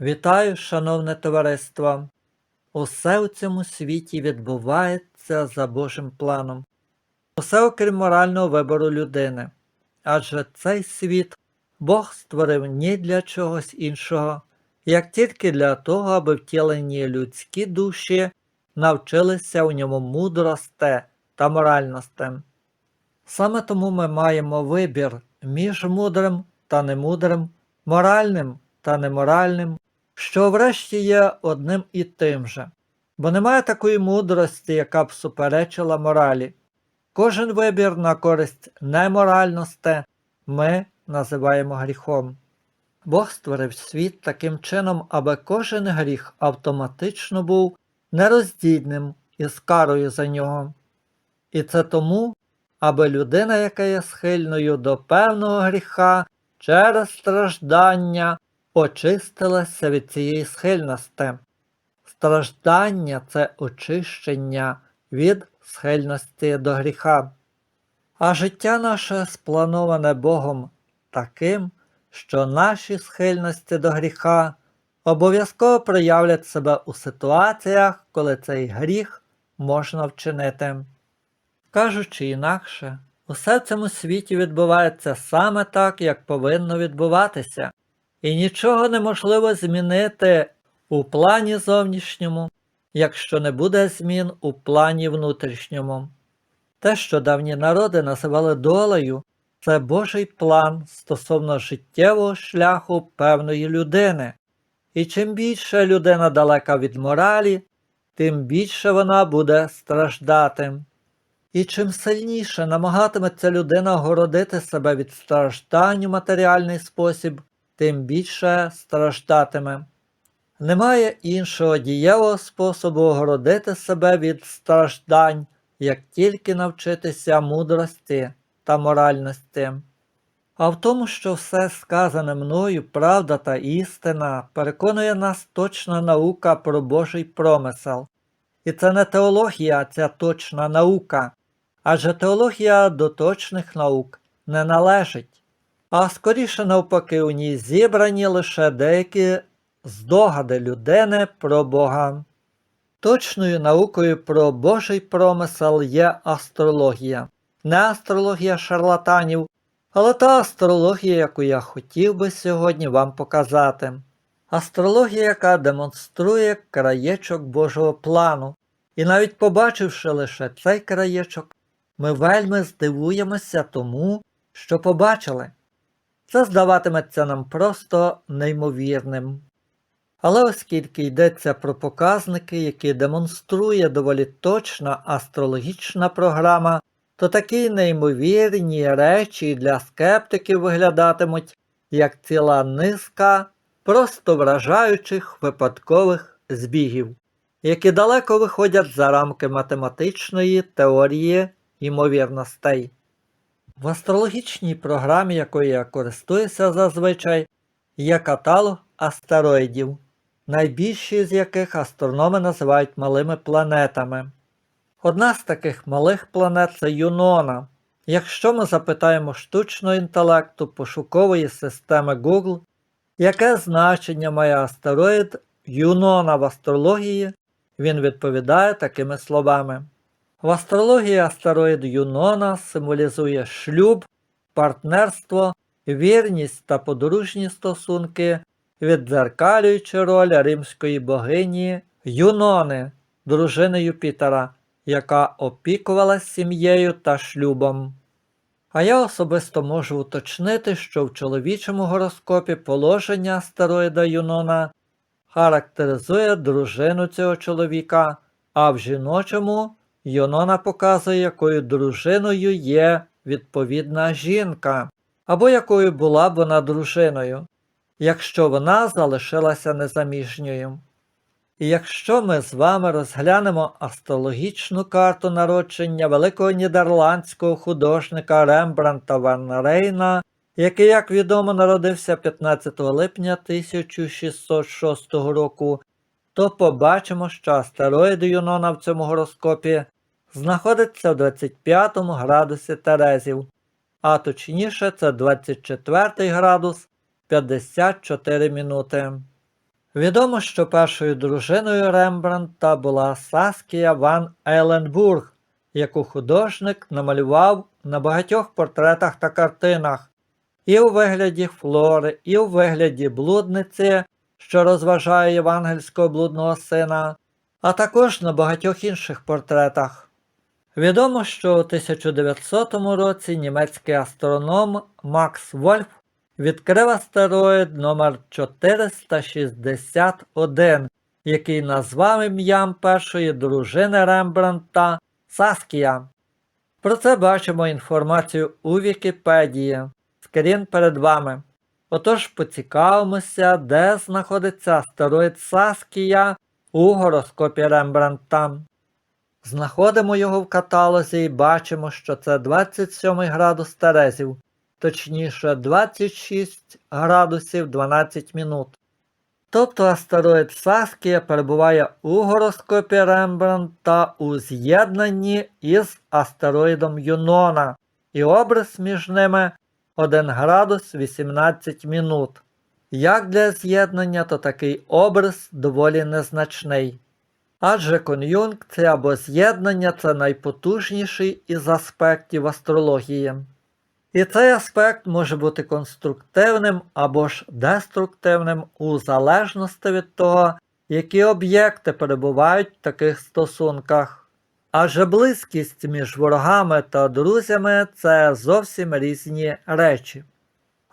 Вітаю, шановне товариство! Усе у цьому світі відбувається за Божим планом. Усе окрім морального вибору людини. Адже цей світ Бог створив ні для чогось іншого, як тільки для того, аби втілені людські душі навчилися у ньому мудросте та моральності. Саме тому ми маємо вибір між мудрим та немудрим, моральним та неморальним, що врешті є одним і тим же, бо немає такої мудрості, яка б суперечила моралі. Кожен вибір на користь неморальності ми називаємо гріхом. Бог створив світ таким чином, аби кожен гріх автоматично був нероздільним із карою за нього. І це тому, аби людина, яка є схильною до певного гріха через страждання, очистилася від цієї схильності. Страждання це очищення від схильності до гріха. А життя наше сплановане Богом таким, що наші схильності до гріха обов'язково проявлять себе у ситуаціях, коли цей гріх можна вчинити. Кажучи інакше, усе в цьому світі відбувається саме так, як повинно відбуватися, і нічого неможливо змінити у плані зовнішньому, якщо не буде змін у плані внутрішньому. Те, що давні народи називали долею, це Божий план стосовно життєвого шляху певної людини. І чим більше людина далека від моралі, тим більше вона буде страждати. І чим сильніше намагатиметься людина огородити себе від страждань у матеріальний спосіб, тим більше страждатиме. Немає іншого дієвого способу огородити себе від страждань, як тільки навчитися мудрості та моральності. А в тому, що все сказане мною, правда та істина, переконує нас точна наука про Божий промисел. І це не теологія, ця точна наука, адже теологія до точних наук не належить, а скоріше навпаки у ній зібрані лише деякі здогади людини про Бога. Точною наукою про Божий промисел є астрологія, не астрологія шарлатанів, але та астрологія, яку я хотів би сьогодні вам показати. Астрологія, яка демонструє краєчок Божого плану, і навіть побачивши лише цей краєчок, ми вельми здивуємося тому, що побачили. Це здаватиметься нам просто неймовірним. Але оскільки йдеться про показники, які демонструє доволі точна астрологічна програма, то такі неймовірні речі для скептиків виглядатимуть як ціла низка просто вражаючих випадкових збігів, які далеко виходять за рамки математичної теорії ймовірностей. В астрологічній програмі, якою я користуюся зазвичай, є каталог астероїдів, найбільші з яких астрономи називають малими планетами. Одна з таких малих планет це Юнона. Якщо ми запитаємо штучного інтелекту пошукової системи Google, яке значення має астероїд Юнона в астрології, він відповідає такими словами. В астрології астероїд Юнона символізує шлюб, партнерство, вірність та подружні стосунки, віддзеркалюючи роль римської богині Юнони, дружини Юпітера, яка опікувалась сім'єю та шлюбом. А я особисто можу уточнити, що в чоловічому гороскопі положення астероїда Юнона характеризує дружину цього чоловіка, а в жіночому Юнона показує, якою дружиною є відповідна жінка, або якою була б вона дружиною, якщо вона залишилася незаміжньою. І якщо ми з вами розглянемо астрологічну карту народження великого нідерландського художника Рембранта Ван Рейна, який, як відомо, народився 15 липня 1606 року, то побачимо, що астероїд Юнона в цьому гороскопі знаходиться в 25 градусі Терезів, а точніше це 24 градус 54 минути. Відомо, що першою дружиною Рембрандта була Саскія ВанЕйленбург, яку художник намалював на багатьох портретах та картинах, і у вигляді флори, і у вигляді блудниці, що розважає євангельського блудного сина, а також на багатьох інших портретах. Відомо, що у 1900 році німецький астроном Макс Вольф відкрив астероїд номер 461, який назвав ім'ям першої дружини Рембрандта Саскія. Про це бачимо інформацію у Вікіпедії. Скрін перед вами. Отож поцікавимося, де знаходиться астероїд Саскія у гороскопі Рембрандта. Знаходимо його в каталозі і бачимо, що це 27 градус Терезів, точніше 26 градусів 12 минут. Тобто астероїд Саскія перебуває у гороскопі Рембрандта у з'єднанні із астероїдом Юнона, і образ між ними 1 градус 18 минут. Як для з'єднання, то такий образ доволі незначний. Адже кон'юнкція або з'єднання це найпотужніший із аспектів астрології. І цей аспект може бути конструктивним або ж деструктивним у залежності від того, які об'єкти перебувають в таких стосунках. Адже близькість між ворогами та друзями це зовсім різні речі.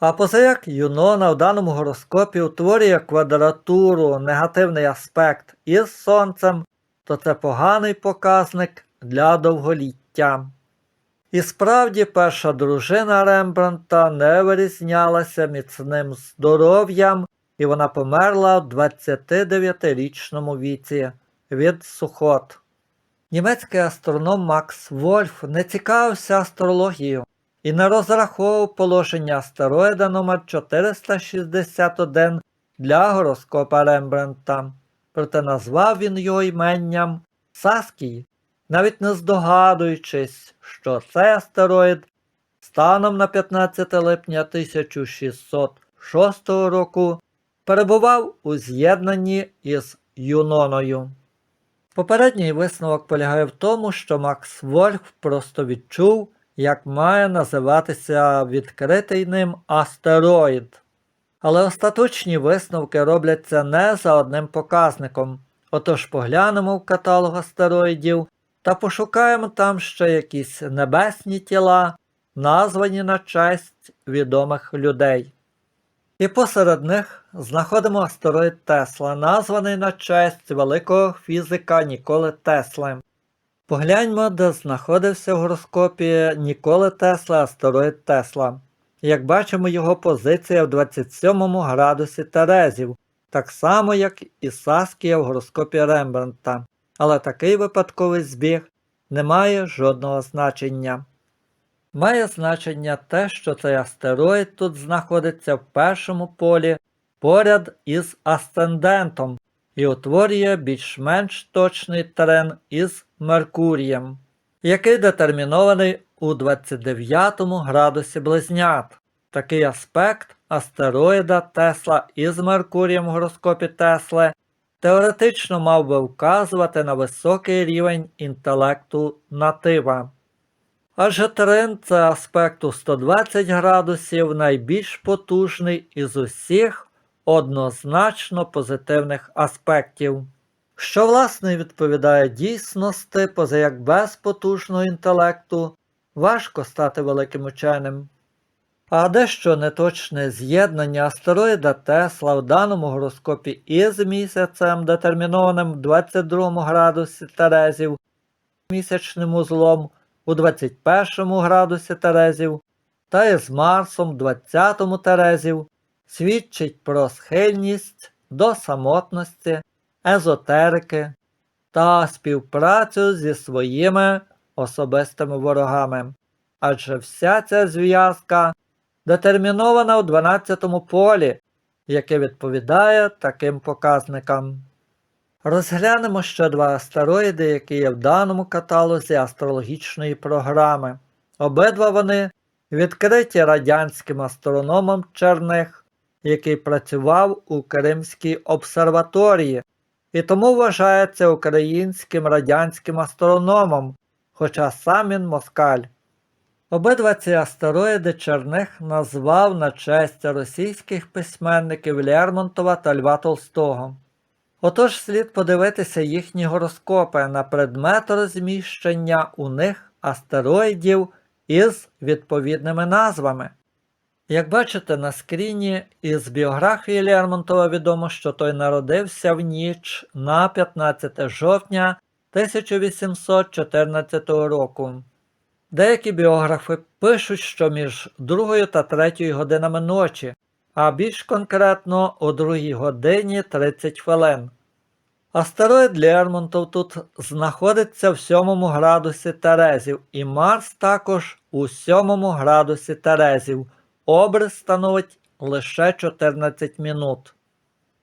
А позаяк Юнона в даному гороскопі утворює квадратуру, негативний аспект із Сонцем, то це поганий показник для довголіття. І справді перша дружина Рембрандта не вирізнялася міцним здоров'ям, і вона померла в 29-річному віці від сухот. Німецький астроном Макс Вольф не цікавився астрологією і не розраховував положення астероїда номер 461 для гороскопа Рембрандта, проте назвав він його іменням Саскій, навіть не здогадуючись, що цей астероїд станом на 15 липня 1606 року перебував у з'єднанні із Юноною. Попередній висновок полягає в тому, що Макс Вольф просто відчув, як має називатися відкритий ним астероїд. Але остаточні висновки робляться не за одним показником. Отож поглянемо в каталог астероїдів та пошукаємо там ще якісь небесні тіла, названі на честь відомих людей. І посеред них знаходимо астероїд Тесла, названий на честь великого фізика Ніколи Тесли. Погляньмо, де знаходився в гороскопі Ніколи Тесла астероїд Тесла. Як бачимо, його позиція в 27 градусі Терезів, так само, як і Саскія в гороскопі Рембрандта. Але такий випадковий збіг не має жодного значення. Має значення те, що цей астероїд тут знаходиться в першому полі поряд із асцендентом і утворює більш-менш точний терен із Меркурієм, який детермінований у 29 градусі близнят. Такий аспект астероїда Тесла із Меркурієм в гороскопі Тесли теоретично мав би вказувати на високий рівень інтелекту натива. Адже терен це аспект у 120 градусів найбільш потужний із усіх однозначно позитивних аспектів, що власне відповідає дійсності, поза як без потужного інтелекту важко стати великим ученим. А дещо неточне з'єднання астероїда Тесла в даному гороскопі із місяцем, детермінованим в 22 градусі Терезів, місячним узлом у 21 градусі Терезів та із Марсом 20 Терезів, свідчить про схильність до самотності, езотерики та співпрацю зі своїми особистими ворогами. Адже вся ця зв'язка детермінована у 12 полі, яке відповідає таким показникам. Розглянемо ще два астероїди, які є в даному каталозі астрологічної програми. Обидва вони відкриті радянським астрономом Черних який працював у Кримській обсерваторії, і тому вважається українським радянським астрономом, хоча сам він москаль. Обидва ці астероїди Черних назвав на честь російських письменників Лермонтова та Льва Толстого. Отож слід подивитися їхні гороскопи на предмет розміщення у них астероїдів із відповідними назвами. Як бачите на скріні, із біографії Лермонтова відомо, що той народився в ніч на 15 жовтня 1814 року. Деякі біографи пишуть, що між 2 та 3 годинами ночі, а більш конкретно о 2 годині 30 хвилин. Астероїд Лермонтов тут знаходиться в 7 градусі Терезів, і Марс також у 7 градусі Терезів. Обрис становить лише 14 минут.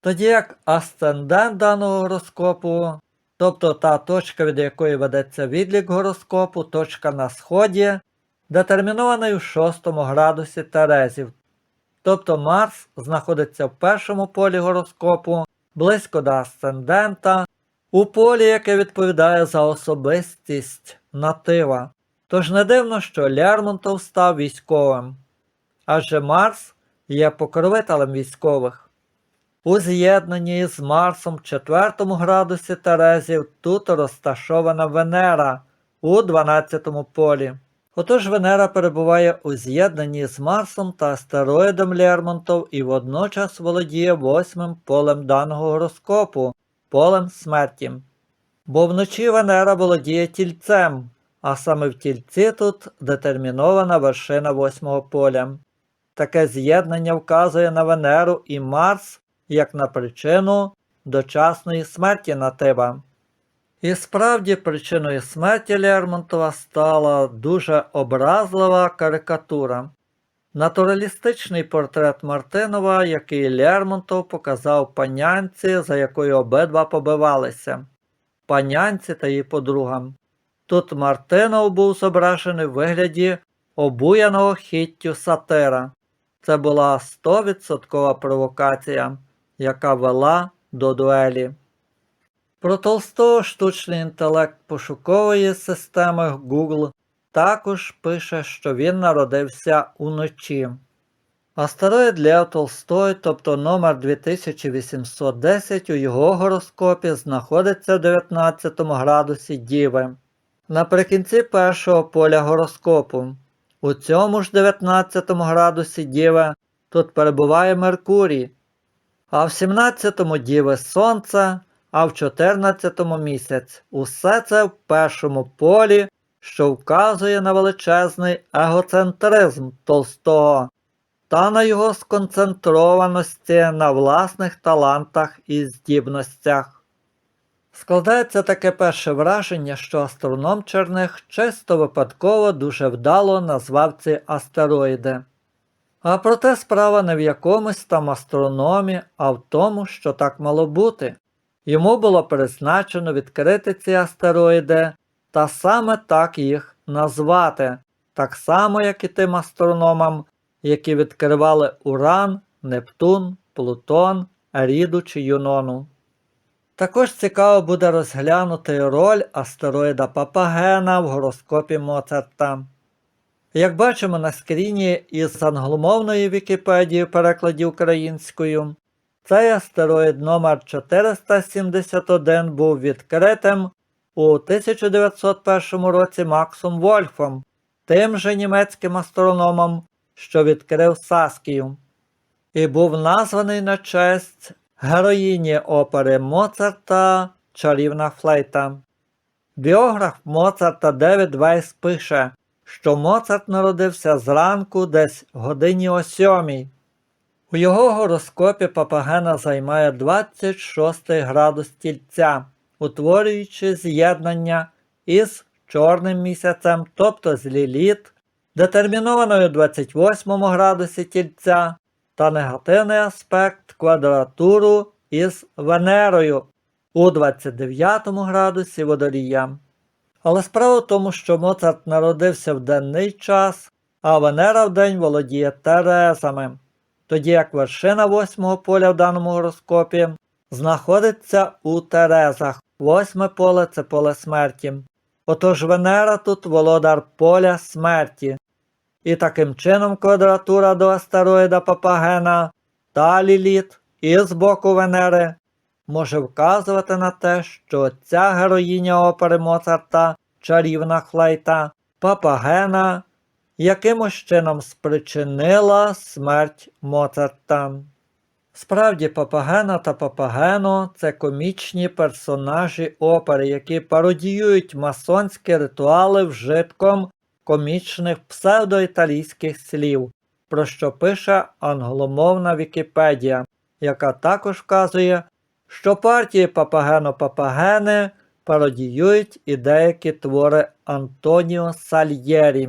Тоді як асцендент даного гороскопу, тобто та точка, від якої ведеться відлік гороскопу, точка на сході, детермінований у 6 градусі Терезів. Тобто Марс знаходиться в першому полі гороскопу, близько до асцендента, у полі, яке відповідає за особистість натива. Тож не дивно, що Лермонтов став військовим. Адже Марс є покровителем військових. У з'єднанні з Марсом в 4 градусі Терезів тут розташована Венера у 12 полі. Отож Венера перебуває у з'єднанні з Марсом та астероїдом Лермонтов і водночас володіє восьмим полем даного гороскопу полем смерті. Бо вночі Венера володіє тільцем, а саме в тільці тут детермінована вершина восьмого поля. Таке з'єднання вказує на Венеру і Марс як на причину дочасної смерті Натива. І справді причиною смерті Лермонтова стала дуже образлива карикатура. Натуралістичний портрет Мартинова, який Лермонтов показав панянці, за якою обидва побивалися, панянці та її подругам. Тут Мартинов був зображений в вигляді обуяного хіттю сатира. Це була 100% провокація, яка вела до дуелі. Про Толстого штучний інтелект пошукової системи Google також пише, що він народився уночі. Астероїд Лев Толстой, тобто номер 2810 у його гороскопі знаходиться в 19 градусі Діви. Наприкінці першого поля гороскопу. У цьому ж 19 градусі Діви тут перебуває Меркурій, а в 17 Діви Сонце, а в 14 місяць. Усе це в першому полі, що вказує на величезний егоцентризм Толстого та на його сконцентрованості на власних талантах і здібностях. Складається таке перше враження, що астроном Черних чисто випадково дуже вдало назвав ці астероїди. А проте справа не в якомусь там астрономі, а в тому, що так мало бути. Йому було призначено відкрити ці астероїди та саме так їх назвати, так само, як і тим астрономам, які відкривали Уран, Нептун, Плутон, Еріду чи Юнону. Також цікаво буде розглянути роль астероїда Папагена в гороскопі Моцарта. Як бачимо на скріні із англомовної Вікіпедії в перекладі українською, цей астероїд номер 471 був відкритим у 1901 році Максом Вольфом, тим же німецьким астрономом, що відкрив Саскію, і був названий на честь героїні опери Моцарта Чарівна флейта. Біограф Моцарта Девід Вейс пише, що Моцарт народився зранку десь годині о сьомій. У його гороскопі Папагена займає 26 градус тільця, утворюючи з'єднання із чорним місяцем, тобто з ліліт, детермінованою 28 градусі тільця та негативний аспект квадратуру із Венерою у 29 градусі водолія. Але справа в тому, що Моцарт народився в денний час, а Венера в день володіє Терезами. тоді як вершина восьмого поля в даному гороскопі знаходиться у Терезах. Восьме поле це поле смерті. Отож Венера тут володар поля смерті. І таким чином квадратура до астероїда Папагена та Ліліт і з боку Венери може вказувати на те, що ця героїня опери Моцарта, чарівна флейта, Папагена, якимось чином спричинила смерть Моцарта. Справді, Папагена та Папагено це комічні персонажі опери, які пародіюють масонські ритуали вжитком комічних псевдоіталійських слів, про що пише англомовна Вікіпедія, яка також вказує, що партії Папагено-Папагени пародіюють і деякі твори Антоніо Сальєрі.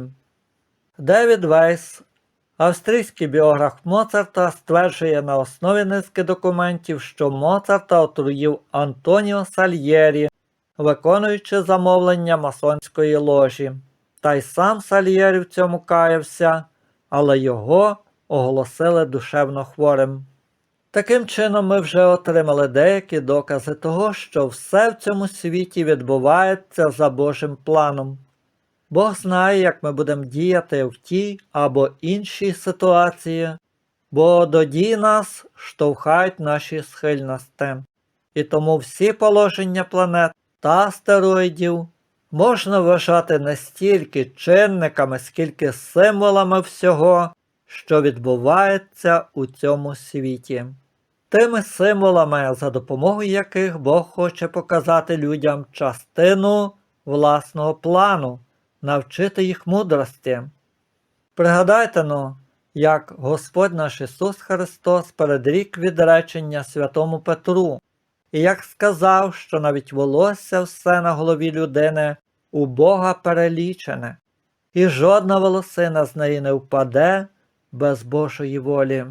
Девід Вейс, австрійський біограф Моцарта, стверджує на основі низки документів, що Моцарта отруїв Антоніо Сальєрі, виконуючи замовлення масонської ложі. Та й сам Сальєрі в цьому каявся, але його оголосили душевно хворим. Таким чином, ми вже отримали деякі докази того, що все в цьому світі відбувається за Божим планом. Бог знає, як ми будемо діяти в тій або іншій ситуації, бо до дій нас штовхають наші схильності. І тому всі положення планет та астероїдів можна вважати не стільки чинниками, скільки символами всього, що відбувається у цьому світі. Тими символами, за допомогою яких Бог хоче показати людям частину власного плану, навчити їх мудрості. Пригадайте ну, як Господь наш Ісус Христос передрік відречення святому Петру, і як сказав, що навіть волосся все на голові людини у Бога перелічене, і жодна волосина з неї не впаде без Божої волі.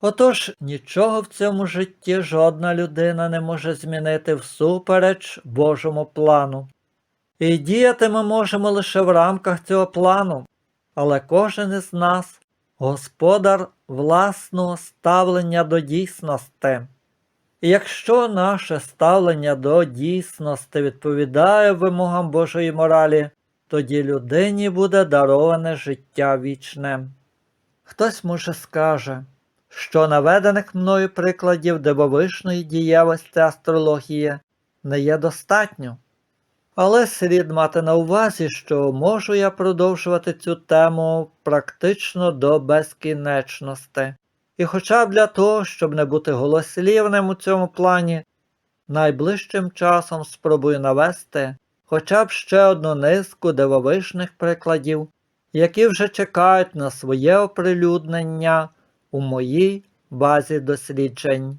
Отож, нічого в цьому житті жодна людина не може змінити всупереч Божому плану. І діяти ми можемо лише в рамках цього плану, але кожен із нас господар власного ставлення до дійсності. Якщо наше ставлення до дійсності відповідає вимогам Божої моралі, тоді людині буде дароване життя вічне. Хтось може скаже, що наведених мною прикладів дивовижної дієвості астрології не є достатньо. Але слід мати на увазі, що можу я продовжувати цю тему практично до безкінечності. І хоча б для того, щоб не бути голослівним у цьому плані, найближчим часом спробую навести хоча б ще одну низку дивовижних прикладів, які вже чекають на своє оприлюднення у моїй базі досліджень.